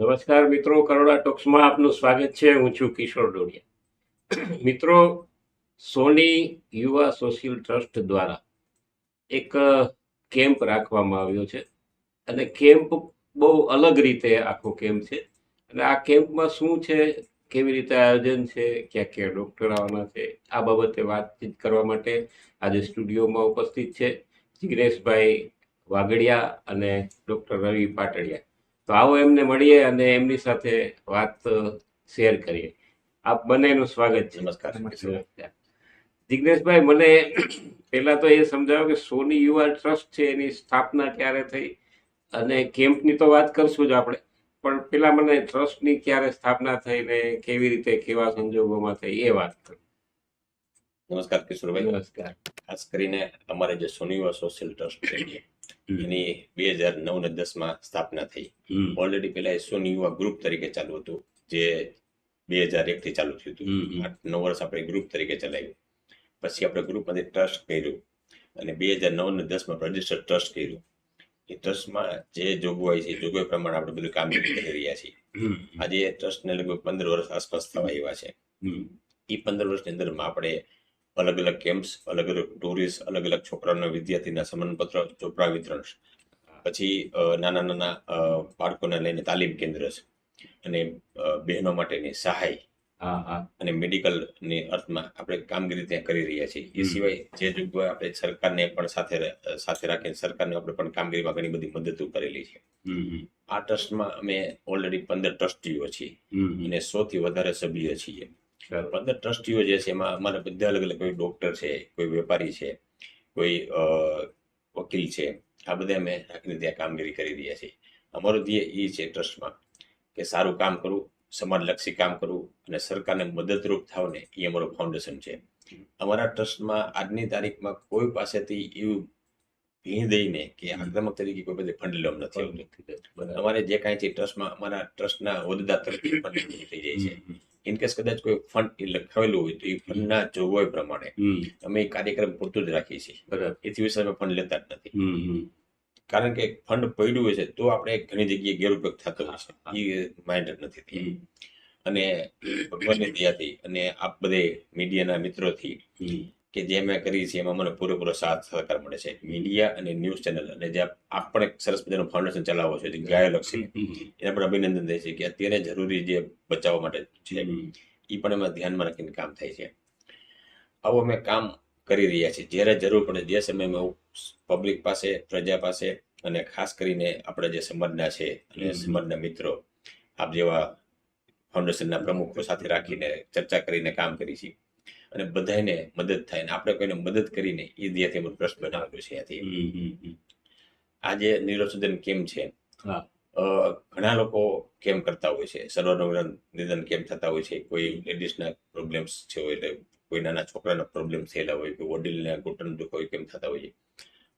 નમસ્કાર મિત્રો, કરોડા ટોક્સમાં આપનું સ્વાગત છે. હું છું કિશોર ડોડિયા. મિત્રો, સોની યુવા સોશિયલ ટ્રસ્ટ દ્વારા એક કેમ્પ રાખવામાં આવ્યો છે. અને કેમ્પ બહુ અલગ રીતે આખો કેમ્પ છે. અને આ કેમ્પમાં શું છે, કેવી રીતે આયોજન છે, ક્યાં ક્યાં ડૉક્ટર આવવાના છે, આ બાબતે વાતચીત કરવા માટે આજે સ્ટુડિયોમાં ઉપસ્થિત છે જિગ્નેશભાઈ વાગડિયા અને ડૉક્ટર રવિ પાટડિયા. તો આવો એમને મળીએ અને એમની સાથે વાત શેર કરીએ. આપ બંનેનું સ્વાગત છે. નમસ્કાર. જિજ્ઞેશભાઈ મને પહેલા તો એ સમજાવો કે સોની યુવા ટ્રસ્ટ છે એની સ્થાપના ક્યારે થઈ? અને કેમ્પની તો વાત કરશું જ આપણે. પણ પેલા મને ટ્રસ્ટની ક્યારે સ્થાપના થઈ ને કેવી રીતે કેવા સંજોગોમાં થઈ એ વાત કરો. નમસ્કાર કિશોરભાઈ. નમસ્કાર. ખાસ કરીને અમારે જે સોનીવા સોશિયલ ટ્રસ્ટ છે એની બે હજાર નવ ને દસમાં સ્થાપના થઈ. ઓલરેડી પેલા એ સોની યુવા ગ્રુપ તરીકે ચાલુ હતું જે બે હજાર એક થી ચાલુ થયું હતું. આઠ નવ વર્ષ આપણે ગ્રુપ તરીકે ચલાવ્યું. પછી આપણે ગ્રુપમાંથી ટ્રસ્ટ કર્યું અને બે હજાર નવ ને દસમાં રજીસ્ટર્ડ ટ્રસ્ટ કર્યું. એ ટ્રસ્ટમાં જે જોગવાઈ છે જોગવાઈ પ્રમાણે આપણે બધું કામ કરી રહ્યા છીએ. આજે ટ્રસ્ટને લગભગ પંદર વર્ષ આસપાસ થવા આવ્યા છે. એ પંદર વર્ષની અંદરમાં આપણે અલગ અલગ કેમ્પ્સ અલગ અલગ ટુરિસ્ટ અલગ અલગ છોકરાઓના વિદ્યાર્થીના સન્માનપત્ર ચોપડા વિતરણ. પછી નાના નાના બાળકોને લઈને તાલીમ કેન્દ્ર છે. અને બહેનો માટેની સહાય. અને મેડિકલ મેડિકલની અર્થમાં આપણે કામગીરી ત્યાં કરી રહ્યા છીએ. એ સિવાય જે જગ્યાએ આપણે સરકારને પણ સાથે સાથે રાખીને સરકારને આપણે પણ કામગીરીમાં ઘણી બધી મદદ કરેલી છે. આ ટ્રસ્ટમાં અમે ઓલરેડી પંદર ટ્રસ્ટીઓ છીએ. અને સો થી વધારે સભ્ય છીએ. પંદર ટ્રસ્ટીઓ જે છે એમાં અમારા બધા અલગ અલગ કોઈ ડૉક્ટર છે કોઈ વેપારી છે કોઈ વકીલ છે આ બધા અમે રાખીને ત્યાં કામગીરી કરી રહ્યા છીએ. અમારો ધ્યેય એ છે ટ્રસ્ટમાં કે સારું કામ કરવું સમાજલક્ષી કામ કરવું અને સરકારને મદદરૂપ થાવ ને એ અમારું ફાઉન્ડેશન છે. અમારા ટ્રસ્ટમાં આજની તારીખમાં કોઈ પાસેથી એવું ભીણ દઈને કે આક્રમક તરીકે કોઈ પાસે ફંડ લેવા નથી આવતું અમારે જે કાંઈ છે ટ્રસ્ટમાં અમારા ટ્રસ્ટના હોદ્દેદાર તરીકે ફંડ થઈ જાય છે. ઇનકેસ કદાચ કોઈ ફંડ લખાવેલું હોય તો એ ફંડના જોગવાઈ પ્રમાણે અમે કાર્યક્રમ પૂરતું જ રાખીએ છીએ. બરાબર. એથી વિશે અમે ફંડ લેતા જ નથી. કારણ કે ફંડ પડ્યું હોય છે તો આપણે ઘણી જગ્યાએ ગેરઉપયોગ થતો હોય છે. એ માઇન્ડ નથી અને ભગવાનની દયાથી અને આપ બધે મીડિયાના મિત્રોથી. કે જે મેં કરી છે એમાં મને પૂરેપૂરો સાથ સહકાર મળે છે. મીડિયા અને ન્યૂઝ ચેનલ અને જે આપ આપ એક સરસ મજાનું ફાઉન્ડેશન ચલાવો છો જે ગાયો લક્ષી એના પણ અભિનંદન દે છે કે અત્યારે જરૂરી જે બચાવવા માટે છે એ પણ એમાં ધ્યાનમાં રાખીને કામ થાય છે. આવું અમે કામ કરી રહ્યા છીએ. જ્યારે જરૂર પડે જે સમયમાં પબ્લિક પાસે પ્રજા પાસે અને ખાસ કરીને આપણે જે સમાજના છે અને. સમાજના મિત્રો આપ જેવા ફાઉન્ડેશનના પ્રમુખો સાથે રાખીને ચર્ચા કરીને કામ કરી છીએ. અને બધાને મદદ થાય ને આપણે કોઈને મદદ કરીને એ ધ્યાથી અમે ટ્રસ્ટ બનાવેલું છે ત્યાંથી. આજે નિરોસુદન કેમ છે? ઘણા લોકો કેમ કરતા હોય છે? સર્વનિદાન નિદાન કેમ થતા હોય છે? કોઈ લેડીઝના પ્રોબ્લેમ્સ છે હોય એટલે કોઈ નાના છોકરાના પ્રોબ્લેમ થયેલા હોય કોઈ વડીલને ઘૂંટણ દુખ હોય કેમ થતા હોય છે?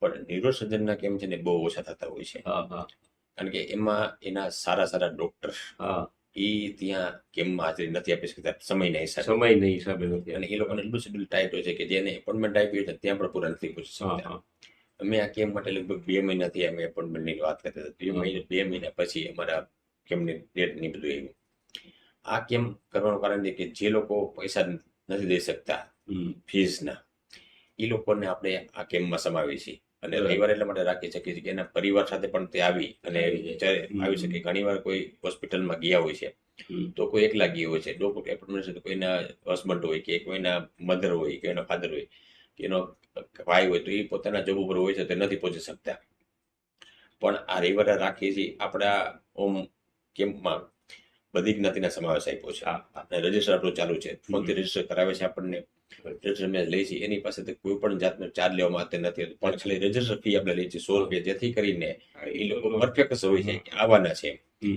પણ નિરોસર્જનના કેમ છે ને બહુ ઓછા થતા હોય છે. હા હા. કારણ કે એમાં એના સારા સારા ડોક્ટર હા. એ ત્યાં કેમમાં હાજરી નથી આપી શકતા સમયના હિસાબે સમયના હિસાબે નથી અને એ લોકોને એટલું શેડ્યુલ ટાઈટ હોય છે કે જેને એપોઇન્ટમેન્ટ આપી હોય ત્યાં પણ પૂરા નથી પહોંચી શકતા. અમે આ કેમ્પ માટે લગભગ બે મહિનાથી અમે એપોઇન્ટમેન્ટની વાત કરતા હતા. બે મહિના બે મહિના પછી અમારા કેમ્પની ડેટની બધું આવ્યું. આ કેમ કરવાનું કારણ છે કે જે લોકો પૈસા નથી દઈ શકતા ફીઝના એ લોકોને આપણે આ કેમ્પમાં સમાવીએ છીએ? અને. રવિવાર એટલા માટે રાખી શકીએ છીએ કે એના પરિવાર સાથે પણ તે આવી અને આવી હમ. શકે ઘણીવાર કોઈ હોસ્પિટલમાં ગયા હોય છે તો કોઈ એકલા ગયા હોય છે ડોક્ટર એપોઇન્ટમેન્ટ છે કોઈના હસબન્ડ હોય કે કોઈના મધર હોય કે એનો ફાધર હોય કે એનો ભાઈ હોય તો એ પોતાના જોબ ઉપર હોય છે તે નથી પહોંચી શકતા પણ આ રવિવારે રાખીએ છીએ આપણા ઓમ કેમ્પમાં બધી જ્ઞાતિના સમાવેશ આપ્યો છે. અને રજિસ્ટર આપણું ચાલુ છે. ફોનથી રજિસ્ટર કરાવે છે આપણને. રજિસ્ટર મેં લઈ છીએ એની પાસેથી કોઈ પણ જાતનો ચાર્જ લેવામાં આવતો નથી. પણ ખાલી રજિસ્ટર ફી આપણે લઈએ છીએ. સો રૂપિયા જેથી કરીને એ લોકો પરફેક્ટ હોય છે કે આવવાના છે.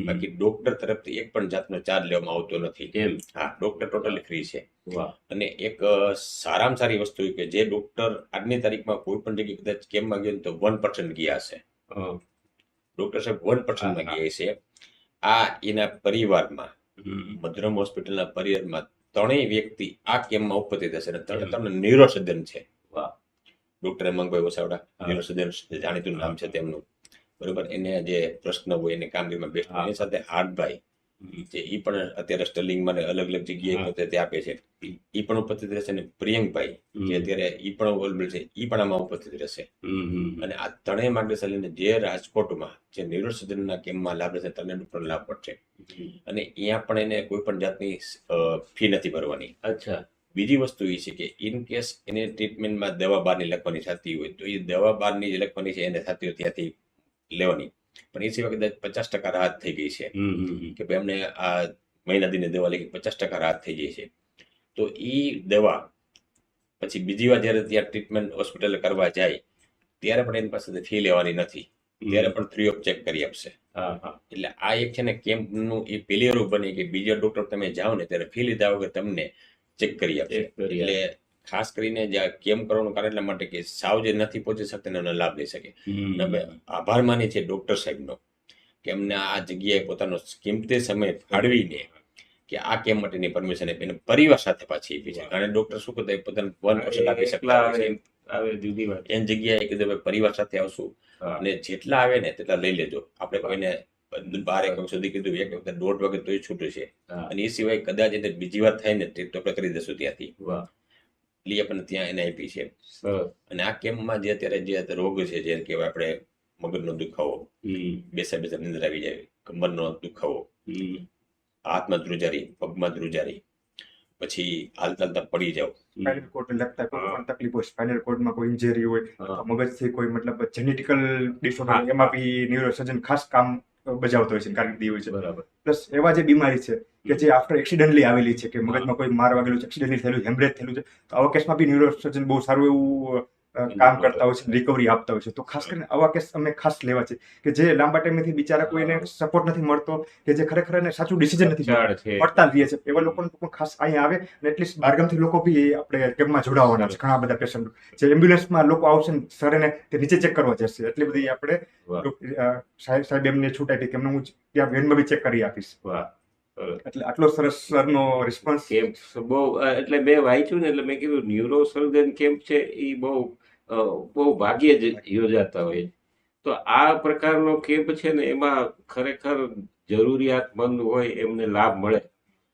બાકી ડોક્ટર તરફથી એક પણ જાતનો ચાર્જ લેવામાં આવતો નથી. એમ. હા ડોક્ટર ટોટલી ફ્રી છે. વાહ. અને એક સારામાં સારી વસ્તુ કે જે ડોક્ટર આજની તારીખમાં કોઈ પણ જગ્યાએ કદાચ કેમ ગયો ને તો વન પર્સન્ટ ગયા છે ડોક્ટર સાહેબ વન પર્સન્ટમાં હા, ગયા છે આ એના પરિવારમાં. મધુરમ હોસ્પિટલના પરિવારમાં ત્રણેય વ્યક્તિ આ કેમ્પમાં ઉપસ્થિત હશે અને ત્રણે. ત્રણ નિરોસર્જન છે. ડોક્ટર હેમંગભાઈ વસાવડા હા. જાણીતું નામ છે તેમનું બરોબર એને જે પ્રશ્ન હોય એને કામગીરીમાં બેસ્ટ એની સાથે હાર્ટભાઈ. જે ઈ પણ અત્યારે સ્ટર્લિંગમાં અલગ અલગ જગ્યાએ પદ્ધતિ આપે છે. ઈ પણ ઉપસ્થિત રહેશે અને પ્રિયંકભાઈ જે અત્યારે એ પણ અવેલેબલ છે એ પણ આમાં ઉપસ્થિત રહેશે. અને આ ત્રણેય માર્ગદર્શન લઈને જે રાજકોટમાં જે ન્યુરોસર્જનના કેમ્પમાં લાભ રહેશે તમને પણ લાભ પડશે અને અહીંયા પણ એને કોઈ પણ જાતની ફી નથી ભરવાની. અચ્છા. બીજી વસ્તુ એ છે કે ઇન કેસ એને ટ્રીટમેન્ટમાં દવા બહારની લખવાની થતી હોય તો એ દવા બહારની જે લખવાની છે એને થતી હોય ત્યાંથી લેવાની. પણ એ સિવાય કદાચ પચાસ ટકા રાહત થઈ ગઈ છે. કે ભાઈ અમને આ મહિના દીને દવા લઈ પચાસ ટકા રાહત થઈ ગઈ છે. તો એ દવા પછી બીજી વાર જ્યારે ત્યાં ટ્રીટમેન્ટ હોસ્પિટલ કરવા જાય ત્યારે પણ એની પાસે ફી લેવાની નથી. ત્યારે પણ ફ્રી ઓફ ચેક કરી આપશે. હા હા. એટલે આ એક છે ને કેમ્પનું એ પેલી રૂપ બની કે બીજા ડોક્ટર તમે જાઓ ને ત્યારે ફી લીધા વગર તમને ચેક કરી આપશે. એટલે ખાસ કરીને જે આ કરવાનું કારણ એટલા માટે કે સાવ જે નથી પહોંચી શકતા એનો લાભ લઈ શકે. આભાર માની છે ડોક્ટર સાહેબનો કે અમને આ જગ્યાએ પોતાનો કિંમતી સમય ફાળવીને કે આ કેમ માટેની પરમિશન આપી અને પરિવાર સાથે પાછી આપી છે. કારણ ડોક્ટર શું કરતા પોતાનું વન પર્સન્ટ આપી શકતા એની જગ્યાએ કીધું પરિવાર સાથે આવશું અને જેટલા આવે ને તેટલા લઈ લેજો. આપણે કોઈને બાર એક વખત સુધી કીધું એક વખત દોઢ વાગે તોય છૂટું છે. અને એ સિવાય કદાચ બીજી વાર થાય ને તો આપણે કરી દેશું ત્યાંથી. એટલે આપણને ત્યાં એને આપી છે. અને આ કેમ્પમાં જે અત્યારે જે રોગ છે જે કહેવાય આપણે મગજનો દુખાવો બેસા બેસા નિંદર આવી જાય કમરનો દુખાવો હાથમાં ધ્રુજારી પગમાં ધ્રુજારી પછી હાલતા હાલતા પડી જાવ સ્પાઇનલ કોર્ડ લગતા કોઈ પણ તકલીફ હોય સ્પાઇનલ કોડમાં કોઈ ઇન્જરી હોય મગજ મગજથી કોઈ મતલબ જેનેટિકલ. ડિસઓર્ડર એમાં બી ન્યુરોસર્જન ખાસ કામ બજાવતો હોય છે કારકિર્દી હોય છે. બરાબર. પ્લસ એવા જે બીમારી છે કે જે આફ્ટર એક્સિડન્ટલી આવેલી છે કે મગજમાં કોઈ માર વાગેલું છે એક્સિડન્ટલી થયેલું હેમરેજ થયેલું છે તો આવા કેસમાં બી ન્યુરોસર્જન બહુ સારું એવું કામ કરતા હોય છે રિકવરી આપતા હોય છે. તો ખાસ કરીને આવા કેસ અમે ખાસ લેવા છે કે જે લાંબા ટાઈમથી બિચારા કોઈને સપોર્ટ નથી મળતો કે જે ખરેખર એને સાચું ડિસિઝન નથી પડતા રહીએ છે. એવા લોકોને પણ ખાસ અહીંયા આવે અને એટલીસ્ટ બારગામથી લોકો બી આપણે કેમ્પમાં જોડાવાના છે ઘણા બધા પેશન્ટ જે એમ્બ્યુલન્સમાં લોકો આવશે ને સર એને તે નીચે ચેક કરવા જશે. એટલી બધી આપણે સાહેબ સાહેબ એમને છૂટ આપી કે એમને હું ત્યાં વેનમાં બી ચેક કરી આપીશ. એટલે આટલો સરસ સરનો રિસ્પોન્સ કેમ્પ બહુ એટલે મેં વાંચ્યું ને એટલે મેં કીધું ન્યુરો સર્જન કેમ્પ છે? એ બહુ બહુ ભાગ્યે જ યોજાતા હોય. તો આ પ્રકારનો કેમ્પ છે ને એમાં ખરેખર જરૂરિયાતમંદ હોય એમને લાભ મળે.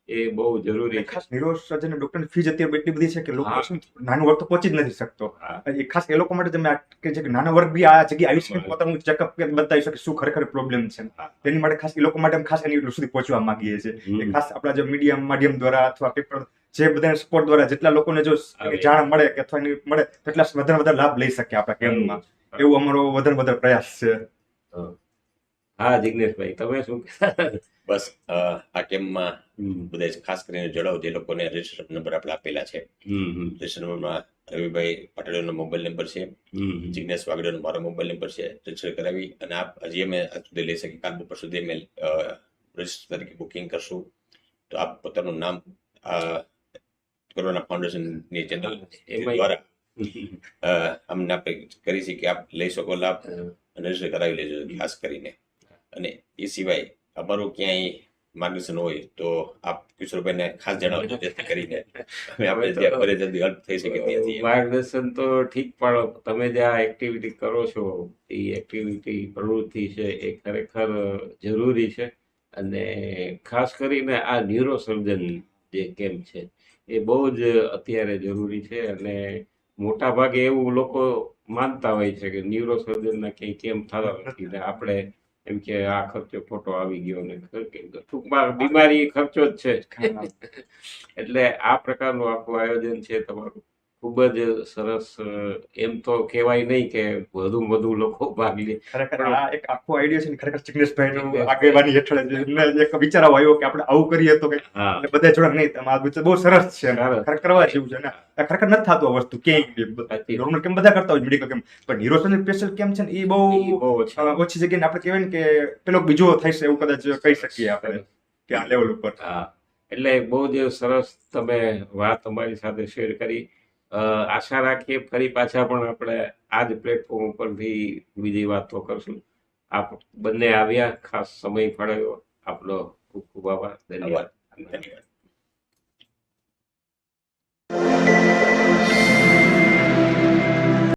એ બહુ જરૂરી ખાસ ન્યુરો સર્જન ડોક્ટરની ફીસ અત્યારે એટલી બધી છે કે લોકો નાનો વર્ગ તો પહોંચી જ નથી શકતો. એ ખાસ એ લોકો માટે તમે કે જે નાનો વર્ગ બી આ જગ્યાએ આવી શકે પોતાનું ચેકઅપ બતાવી શકે શું ખરેખર પ્રોબ્લેમ છે. તેની માટે ખાસ એ લોકો માટે ખાસ એની સુધી પહોંચવા માંગીએ છીએ. ખાસ આપણા જે મીડિયમ માધ્યમ દ્વારા અથવા પેપર જે બધા સપોર્ટ દ્વારા જેટલા લોકોને જો જાણ મળે કે અથવા મળે તેટલા વધારે વધારે લાભ લઈ શકીએ આપણા કેમ્પમાં. એવું અમારો વધારે વધારે પ્રયાસ છે. હા. જિગ્નેશભાઈ તમે શું બસ અ, આ કેમ્પમાં હમ, બધા જ ખાસ કરીને જળાવ જે લોકોને રજિસ્ટર નંબર આપણે આપેલા છે. હમ, હમ, નંબરમાં રવિભાઈ પટેલનો મોબાઈલ નંબર છે. જિગ્નેશ વાગડેનો મારો મોબાઈલ નંબર છે રજિસ્ટર કરાવી અને આપ હજી અમે આજ સુધી લઈ શકીએ. કાલ બપોર સુધી અમે રજિસ્ટર તરીકે બુકિંગ કરશું. તો આપ પોતાનું નામ કોરોના ફાઉન્ડેશનની ચેનલ દ્વારા અમને આપણે કરી છે કે આપ લઈ શકો લાભ. અને રજિસ્ટર કરાવી લેજો ખાસ કરીને અને એ સિવાય અમારું ક્યાંય માર્ગદર્શન હોય તો આપ કિશોરભાઈને ખાસ જણાવજો જેથી કરીને અમે આપણે બને જલ્દી હેલ્પ થઈ શકે ત્યાંથી માર્ગદર્શન તો ઠીક પણ તમે જે આ એક્ટિવિટી કરો છો એ એક્ટિવિટી પ્રવૃત્તિ છે એ ખરેખર જરૂરી છે અને ખાસ કરીને આ ન્યુરો સર્જન જે કેમ્પ છે એ બહુ જ અત્યારે જરૂરી છે અને મોટા ભાગે એવું લોકો માનતા હોય છે કે ન્યુરો સર્જનના ક્યાંય કેમ થતા નથી ને આપણે એમ કે આ ખર્ચો ખોટો આવી ગયો ને ટૂંકમાં બીમારી ખર્ચો જ છે. એટલે આ પ્રકારનું આખું આયોજન છે તમારું. ખૂબ જ સરસ એમ તો કહેવાય નહીં કે વધુ વધુ લોકો ભાગ લે. ખરેખર આ એક આખો આઈડિયા છે ને ખરેખર જિગ્નેશભાઈ. આગેવાની હેઠળ એમને એક વિચાર આવ્યો કે આપણે આવું કરીએ તો કે બધા જોડે નહીં આ વિચાર બહુ સરસ છે ખરેખર કરવા જેવું છે ને. ખરેખર નથી થતું આ વસ્તુ ક્યાંય નોર્મલ કેમ બધા કરતા હોય મેડિકલ કેમ? પણ ન્યુરોસર્જન સ્પેશિયલ કેમ છે ને એ બહુ ઓછી. જગ્યાએ આપણે કહેવાય ને કે પેલો બીજો થઈ છે એવું કદાચ કહી શકીએ આપણે કે આ લેવલ ઉપર. હા. એટલે બહુ જ સરસ તમે વાત અમારી સાથે શેર કરી. આશા રાખીએ ફરી પાછા પણ આપણે આ જ પ્લેટફોર્મ ઉપરથી બીજી વાતો કરશું. આપ બંને આવ્યા ખાસ સમય ફાળવ્યો. આપનો ખૂબ ખૂબ આભાર. ધન્યવાદ. ધન્યવાદ.